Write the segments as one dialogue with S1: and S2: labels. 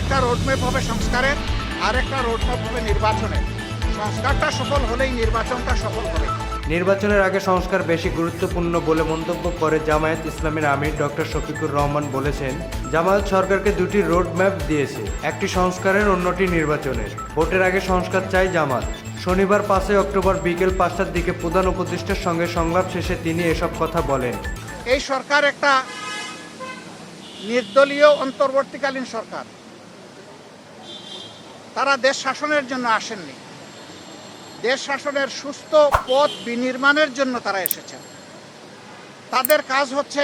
S1: একটা রোডম্যাপ হবে সংস্কারের আর একটা রোডম্যাপ হবে নির্বাচনের। সংস্কারটা সফল হলেই নির্বাচনটা সফল হবে।
S2: নির্বাচনের আগে সংস্কার বেশি গুরুত্বপূর্ণ বলে মন্তব্য করে জামায়াত ইসলামের আমির ডক্টর শফিকুর রহমান বলেছেন জামায়াত সরকারকে দুটি রোড ম্যাপ দিয়েছে একটি সংস্কারের অন্যটি নির্বাচনের। ভোটের আগে সংস্কার চাই জামাত। শনিবার পাঁচই অক্টোবর বিকেল পাঁচটার দিকে প্রধান উপদেষ্টার সঙ্গে সংলাপ শেষে তিনি এসব কথা বলেন।
S1: এই সরকার একটা নির্দলীয় অন্তর্বর্তীকালীন সরকার। তারা দেশ শাসনের জন্য আসেননি। দেশ শাসনের সুস্থ পথ বিনির্মাণের জন্য তারা এসেছেন। তাদের কাজ হচ্ছে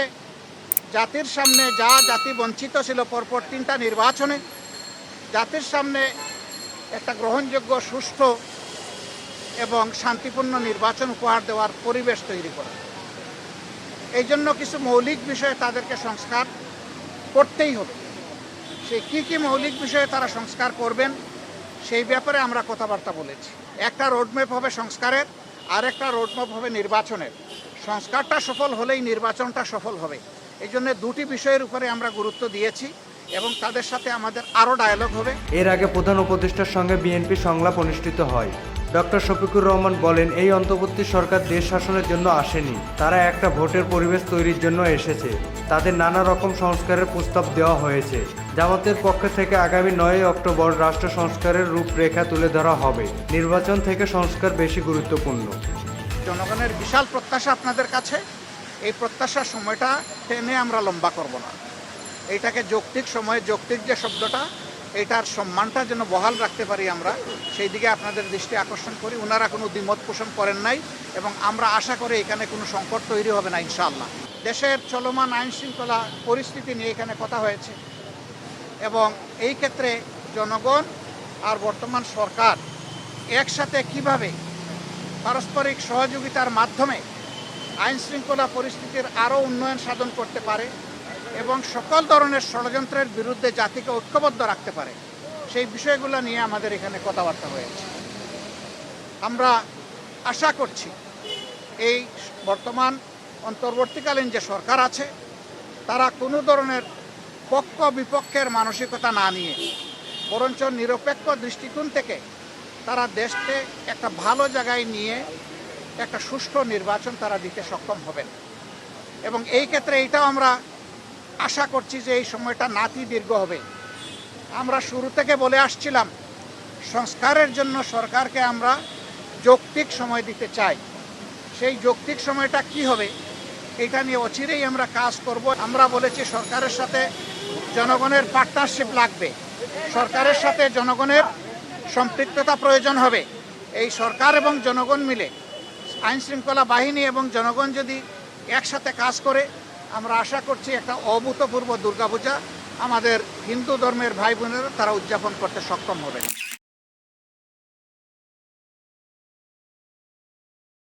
S1: জাতির সামনে যা জাতি বঞ্চিত ছিল পরপর তিনটা নির্বাচনে, জাতির সামনে একটা গ্রহণযোগ্য, সুষ্ঠু এবং শান্তিপূর্ণ নির্বাচন উপহার দেওয়ার পরিবেশ তৈরি করা। এই জন্য কিছু মৌলিক বিষয়ে তাদেরকে সংস্কার করতেই হবে। সে কি কি মৌলিক বিষয়ে তারা সংস্কার করবেন সেই ব্যাপারে আমরা কথাবার্তা বলেছি। একটা রোডম্যাপ হবে সংস্কারের, আর একটা রোডম্যাপ হবে নির্বাচনের। সংস্কারটা সফল হলেই নির্বাচনটা সফল হবে। এই জন্য দুটি বিষয়ের উপরে আমরা গুরুত্ব দিয়েছি এবং তাদের সাথে আমাদের আরও ডায়ালগ হবে।
S2: এর আগে প্রধান উপদেষ্টার সঙ্গে বিএনপি সংলাপ অনুষ্ঠিত হয়। ডক্টর শফিকুর রহমান বলেন, এই অন্তর্বর্তী সরকার দেশ শাসনের জন্য আসেনি। তারা একটা ভোটের পরিবেশ তৈরির জন্য এসেছে। তাদের নানা রকম সংস্কারের প্রস্তাব দেওয়া হয়েছে। জামাতের পক্ষ থেকে আগামী নয় অক্টোবর রাষ্ট্র সংস্কারের রূপরেখা তুলে ধরা হবে। নির্বাচন থেকে সংস্কার বেশি গুরুত্বপূর্ণ।
S1: জনগণের বিশাল প্রত্যাশা আপনাদের কাছে? এই প্রত্যাশার সময়টা টেনে আমরা লম্বা করব না। এইটাকে যৌক্তিক সময়ে যৌক্তিক যে শব্দটা এটার সম্মানটা যেন বহাল রাখতে পারি আমরা সেই দিকে আপনাদের দৃষ্টি আকর্ষণ করি। ওনারা কোনো দ্বিমত পোষণ করেন নাই এবং আমরা আশা করি এখানে কোনো সংকট তৈরি হবে না, ইনশাআল্লাহ। দেশের চলমান আইন শৃঙ্খলা পরিস্থিতি নিয়ে এখানে কথা হয়েছে। এবং এই ক্ষেত্রে জনগণ আর বর্তমান সরকার একসাথে কীভাবে পারস্পরিক সহযোগিতার মাধ্যমে আইন শৃঙ্খলা পরিস্থিতির আরও উন্নয়ন সাধন করতে পারে এবং সকল ধরনের ষড়যন্ত্রের বিরুদ্ধে জাতিকে ঐক্যবদ্ধ রাখতে পারে, সেই বিষয়গুলো নিয়ে আমাদের এখানে কথাবার্তা হয়েছে। আমরা আশা করছি এই বর্তমান অন্তর্বর্তীকালীন যে সরকার আছে, তারা কোনো ধরনের পক্ষ বিপক্ষের মানসিকতা না নিয়ে, বরঞ্চ নিরপেক্ষ দৃষ্টিকোণ থেকে তারা দেশকে একটা ভালো জায়গায় নিয়ে একটা সুষ্ঠু নির্বাচন তারা দিতে সক্ষম হবেন। এবং এই ক্ষেত্রে এইটাও আমরা আশা করছি যে এই সময়টা নাতি দীর্ঘ হবে। আমরা শুরু থেকে বলে আসছিলাম, সংস্কারের জন্য সরকারকে আমরা যৌক্তিক সময় দিতে চাই। সেই যৌক্তিক সময়টা কি হবে এটা নিয়ে অচিরেই আমরা কাজ করব। আমরা বলেছি সরকারের সাথে জনগণের পার্টনারশিপ লাগবে। সরকারের সাথে জনগণের সম্পৃক্ততা প্রয়োজন হবে। এই সরকার এবং জনগণ মিলে আইন শৃঙ্খলা বাহিনী এবং জনগণ যদি একসাথে কাজ করে, আমরা আশা করছি একটা অভূতপূর্ব দুর্গাপূজা আমাদের হিন্দু ধর্মের ভাই বোনেরা তারা উদযাপন করতে সক্ষম হবে